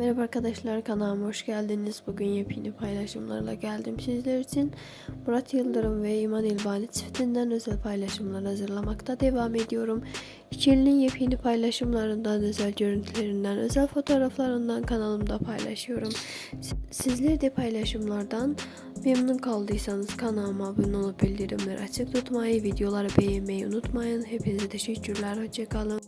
Merhaba arkadaşlar kanalıma hoş geldiniz. Bugün yepyeni paylaşımlarla geldim sizler için. Murat Yıldırım ve İman İlbani çiftinden özel paylaşımlar hazırlamakta devam ediyorum. İkilinin yepyeni paylaşımlarından, özel görüntülerinden, özel fotoğraflarından kanalımda paylaşıyorum. Sizler de paylaşımlardan memnun kaldıysanız kanalıma abone olup bildirimleri açık tutmayı, videoları beğenmeyi unutmayın. Hepinize teşekkürler. Hoşçakalın.